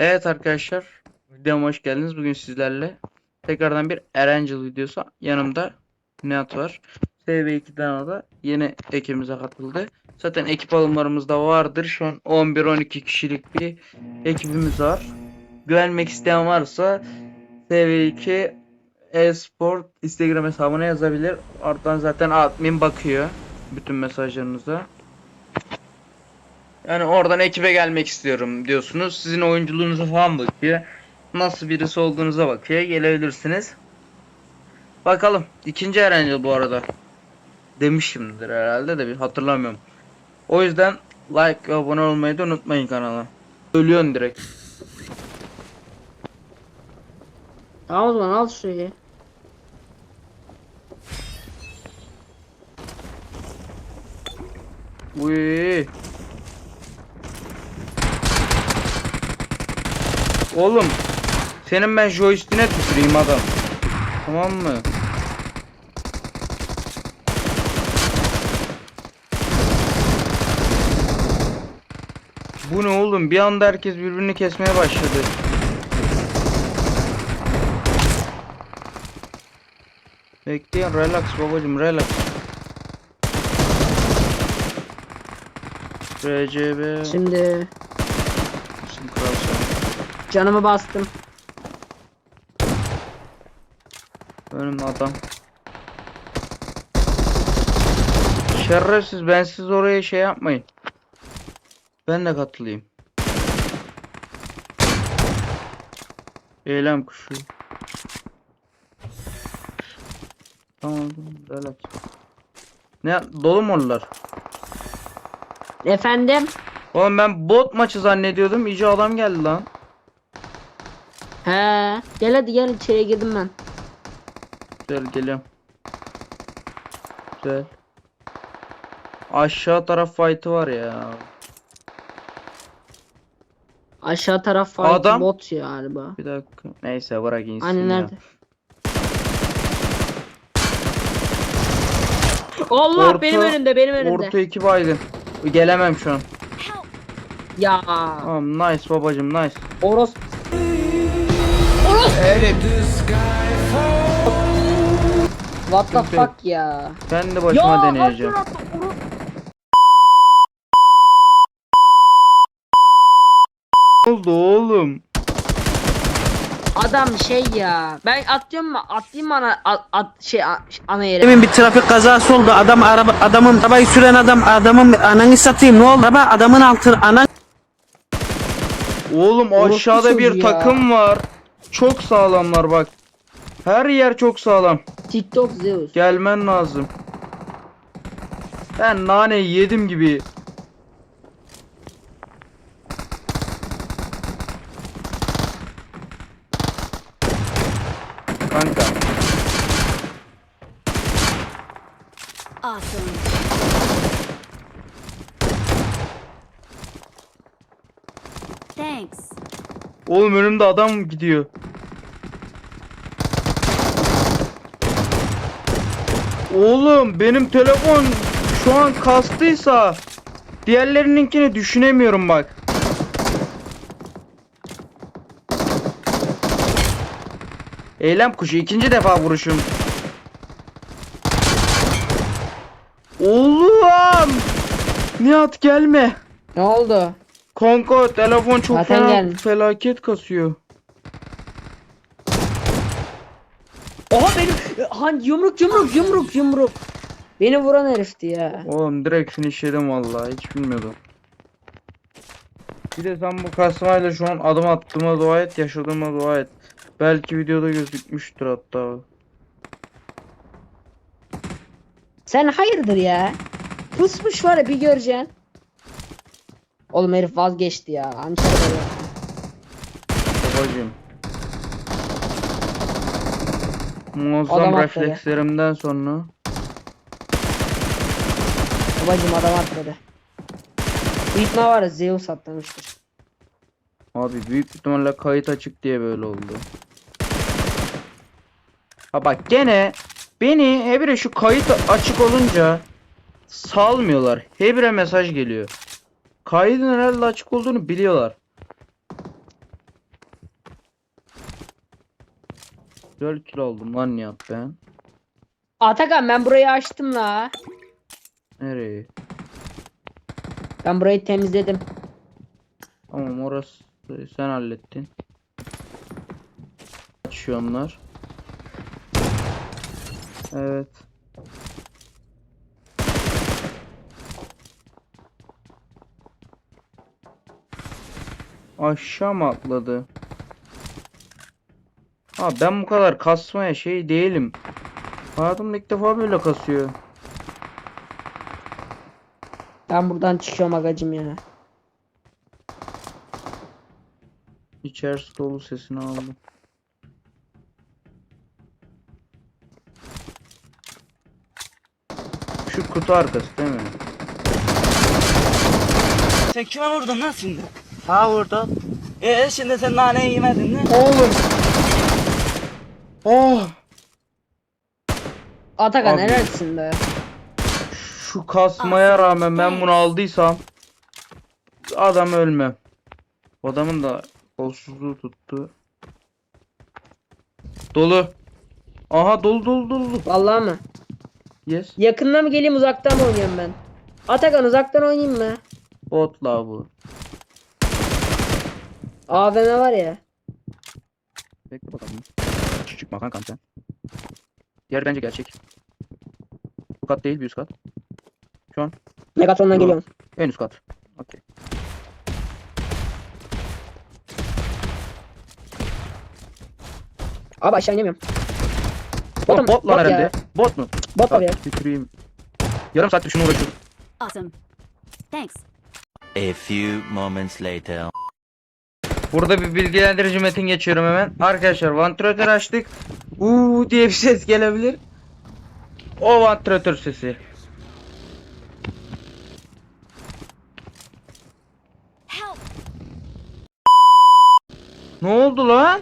Evet arkadaşlar, videoma hoş geldiniz. Bugün sizlerle tekrardan bir Erangel videosu. Yanımda Nihat var. SV2'den o da yeni ekibimize katıldı. Zaten ekip alımlarımız da vardır. Şu an 11-12 kişilik bir ekibimiz var. Güvenmek isteyen varsa SV2 Esport Instagram hesabına yazabilir. Oradan zaten admin bakıyor bütün mesajlarınıza. Yani oradan ekibe gelmek istiyorum diyorsunuz. Sizin oyunculuğunuza falan bakıyor. Nasıl birisi olduğunuza bakıyor. Gelebilirsiniz. Bakalım. İkinci Erencil bu arada. Demişimdir herhalde de bir hatırlamıyorum. O yüzden like ve abone olmayı da unutmayın kanala. Ölüyorsun direkt. Tamam o zaman al şurayı. Uy. Oğlum senin ben joystick'ine tüküreyim adam. Tamam mı? Bu ne oğlum? Bir anda herkes birbirini kesmeye başladı. Bekleyin relax babacım relax. RCB Şimdi Bizim kral. Canımı bastım. Önümde adam. Şerefsiz ben siz oraya şey yapmayın. Ben de katılayım. Eylem kuşu. Tamam relax. Ne dolu mu onlar? Efendim? Oğlum ben bot maçı zannediyordum. İyice adam geldi lan. He. Gel hadi gel içeriye girdim ben. Güzel geliyorum. Güzel. Aşağı taraf fight'ı var ya. Aşağı taraf fight Adam. bot ya galiba. Bir dakika. Neyse bırak insin ya. nerede? Allah Orta- benim önümde benim önümde. Orta iki baydın. Gelemem şu an. Ya. Tamam nice babacım nice. Oros. What the fuck ya. Ben de başıma ya deneyeceğim. Ne oldu oğlum? Adam şey ya. Ben atlıyorum mu? Atlayayım mı ana at, at- şey a- ana yere. Demin bir trafik kazası oldu. Adam araba adamın arabayı süren adam adamın ananı satayım ne oldu? Araba adamın altı anan Oğlum aşağıda bir çocuğu ya. takım var. Çok sağlamlar bak. Her yer çok sağlam. TikTok Zeus. Gelmen lazım. Ben naneyi yedim gibi. Kanka. Awesome. Thanks. Oğlum önümde adam gidiyor. Oğlum benim telefon şu an kastıysa diğerlerininkini düşünemiyorum bak. Eylem kuşu ikinci defa vuruşum. Oğlum! Nihat gelme. Ne oldu? Kanka telefon çok Zaten fena gelmiş. felaket kasıyor. Oha benim han yumruk yumruk yumruk yumruk. Beni vuran herifti ya. Oğlum direkt finishledim vallahi hiç bilmiyordum. Bir de sen bu kasmayla şu an adım attığıma dua et, yaşadığıma dua et. Belki videoda gözükmüştür hatta. Sen hayırdır ya? Pusmuş var ya bir göreceksin. Oğlum herif vazgeçti ya. Böyle. Babacım. Muazzam Adam atladı. reflekslerimden sonra. Babacım adam atladı. Büyük ihtimal var ya Zeus atlamıştır. Abi büyük ihtimalle kayıt açık diye böyle oldu. Ha bak gene beni hebire şu kayıt açık olunca salmıyorlar. Hebire mesaj geliyor. Kaydın herhalde açık olduğunu biliyorlar. Güzel kill aldım lan Nihat ben. Atakan ben burayı açtım la. Nereye? Ben burayı temizledim. Tamam orası sen hallettin. Açıyor onlar. Evet. Aşağı mı atladı? Ha ben bu kadar kasmaya şey değilim. Hayatımda ilk defa böyle kasıyor. Ben buradan çıkıyorum agacım ya. İçerisi dolu sesini aldım. Şu kutu arkası değil mi? Sen kime vurdun lan şimdi? Ha vurdum. Ee şimdi sen naneyi yemedin mi? Oğlum. Oh. Atakan Abi. neredesin be? Şu kasmaya rağmen ben bunu aldıysam adam ölmem. Adamın da kolsuzluğu tuttu. Dolu. Aha dolu dolu dolu. Vallahi mı? Yes. Yakından mı geleyim uzaktan mı oynayayım ben? Atakan uzaktan oynayayım mı? Botla bu. AVM var ya. Bekle bakalım. Küçük makan kanka. Diğer bence gerçek. Bu kat değil bir üst kat. Şu an Megatron'dan Yok. geliyorum. en üst kat. Okey. Abi aşağı inemiyorum. Oğlum bot lan bot ya. herhalde. Bot mu? Bot var ya. Bak, Tüküreyim. Yarım saattir şunu uğraşıyorum. Awesome. Thanks. A few moments later. Burada bir bilgilendirici metin geçiyorum hemen. Arkadaşlar vantilatör açtık. Uuu diye bir ses gelebilir. O vantilatör sesi. Ne oldu lan?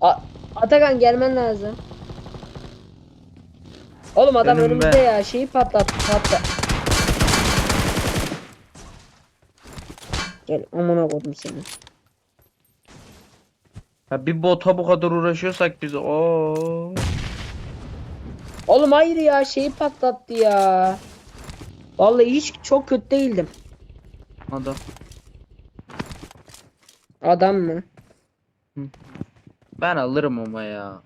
A- Atakan gelmen lazım. Oğlum adam Benim önümüzde be. ya şeyi patlat patlat. Gel amına koydum seni. Ya bir bota bu kadar uğraşıyorsak biz o Oğlum hayır ya şeyi patlattı ya. Vallahi hiç çok kötü değildim. adam. Adam mı? Ben alırım ama ya.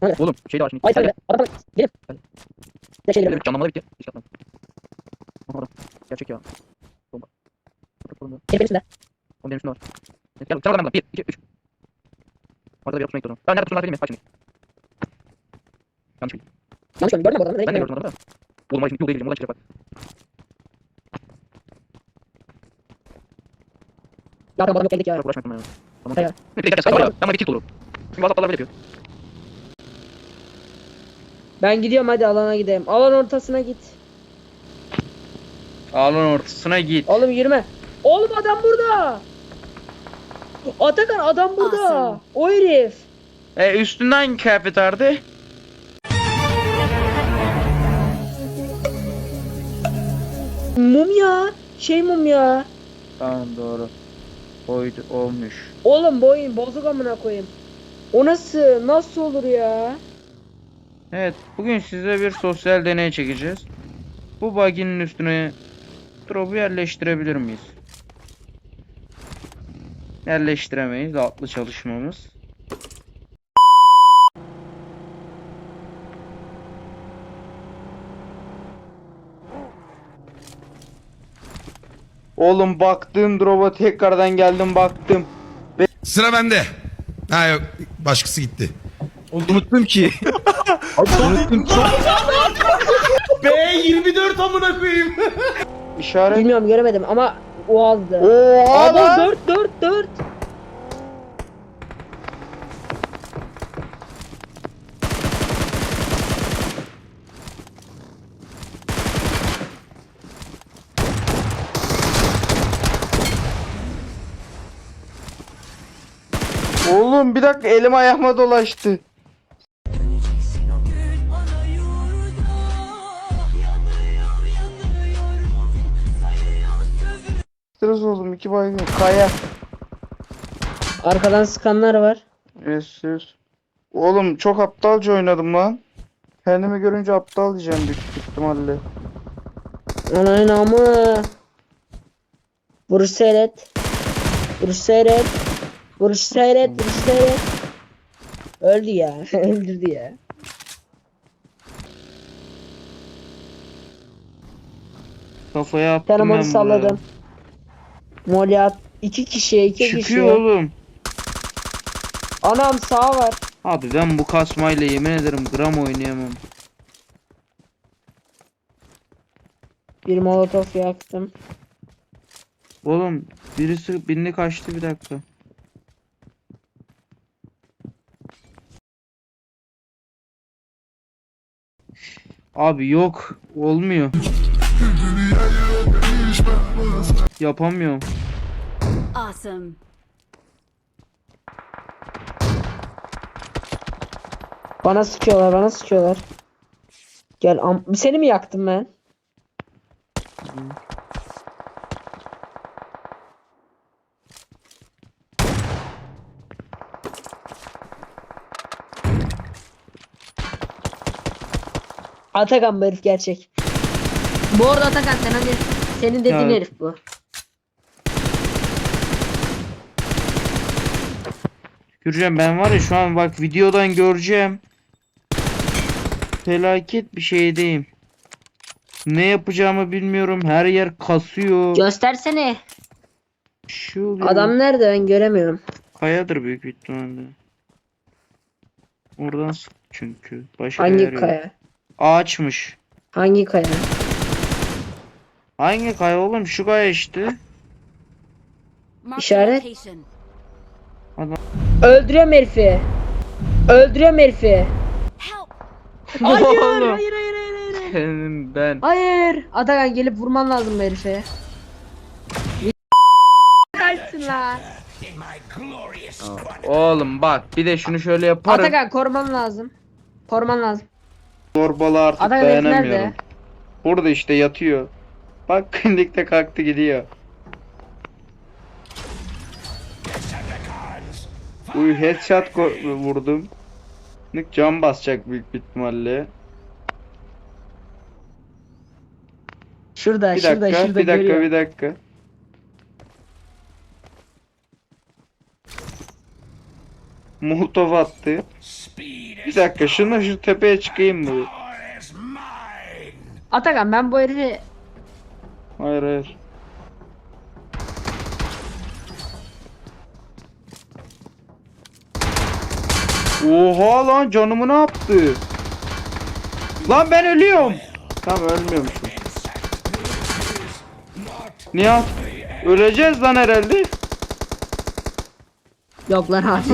Hadi. Oğlum şey de var şimdi. Ay tabii. Adam gelin. Ne şey Benim geliyor. canlamalar bitti. Hiç yapmadım. Gerçek ya. Bomba. Benim üstünde. O benim üstümde var. Gel, gel bakalım. 1, 2, 3. Orada bir yapışma ekranı. Ben nerede tuttuğunu söyleyeyim mi? Bak şimdi. Yanlış bildim. Yanlış gördüm gördün mü adamı? Ben de gördüm adamı da. Oğlum ay şimdi yol değil. Yoldan çıkacak bak. Ya adam yok dedik ya. Çok uğraşmayın ya. Tamam. Hayır. Bir dakika, Hayır. hayır. Ama bir kill olur. Çünkü bazı aptallar böyle yapıyor. Ben gidiyorum hadi alana gidelim. Alan ortasına git. Ağlan ortasına git. Oğlum yürüme. Oğlum adam burada. Atakan adam burada. Awesome. O herif. E üstünde hangi kıyafet vardı? Mum ya. Şey mum ya. Tamam doğru. Oydu olmuş. Oğlum bu oyun bozuk amına koyayım. O nasıl? Nasıl olur ya? Evet, bugün size bir sosyal deney çekeceğiz. Bu bug'inin üstüne drop'u yerleştirebilir miyiz? Yerleştiremeyiz. Altlı çalışmamız. Oğlum baktım drop'a tekrardan geldim baktım. Sıra bende. Ha yok başkası gitti. Unuttum ki. B24 amına koyayım. İşaret. Bilmiyorum göremedim ama o azdı. Oha Adam lan! 4 4 4. Oğlum bir dakika elim ayağıma dolaştı. Stres oldum iki baygın. Kaya. Arkadan sıkanlar var. Yes yes. Oğlum çok aptalca oynadım lan. Kendimi görünce aptal diyeceğim büyük ihtimalle. Ananın amı. Vuruş seyret. Vuruş seyret. Vuruş seyret. Vuruş seyret. Öldü ya. Öldürdü ya. Kafaya attım Telefonu ben salladım. Molly at. İki kişiye iki Çıkıyor kişiye. oğlum. Anam sağ var. Abi ben bu kasmayla yemin ederim gram oynayamam. Bir molotof yaktım. Oğlum birisi birini kaçtı bir dakika. Abi yok olmuyor. Yapamıyorum. Awesome. Bana sıkıyorlar bana sıkıyorlar. Gel am seni mi yaktım ben? Atakan bu herif gerçek. Bu arada Atakan sen hani senin dediğin Ya- herif bu. Gürcan ben var ya şu an bak videodan göreceğim. Felaket bir şeydeyim. Ne yapacağımı bilmiyorum. Her yer kasıyor. Göstersene. Bir oluyor. Adam nerede ben göremiyorum. Kayadır büyük ihtimalle. Oradan sık çünkü. Başka yer Hangi yok. kaya? Ağaçmış. Hangi kaya? Hangi kaya oğlum? Şu kaya işte. İşaret. location. Öldürüyorum herifi. Öldürüyorum herifi. Hayır, hayır, hayır, hayır, hayır. Senin ben. Hayır. Atakan gelip vurman lazım bu herife. Kaçsın lan. Oğlum bak bir de şunu şöyle yaparım. Atakan koruman lazım. Koruman lazım. Zorbalığa artık Atakan herif dayanamıyorum. nerede? Burada işte yatıyor. Bak klinikte kalktı gidiyor. Uy headshot ko- vurdum. Nick Can basacak büyük bir ihtimalle. Şurada, Bir şurada, dakika, şurada bir dakika, görüyor. bir dakika. Molotov attı. Bir dakika, şunu şu tepeye çıkayım mı? Atakan ben bu herifi Hayır hayır. Oha lan canımı ne yaptı? Lan ben ölüyorum. Tamam ölmüyormuşum. Nihat öleceğiz lan herhalde. yok lan.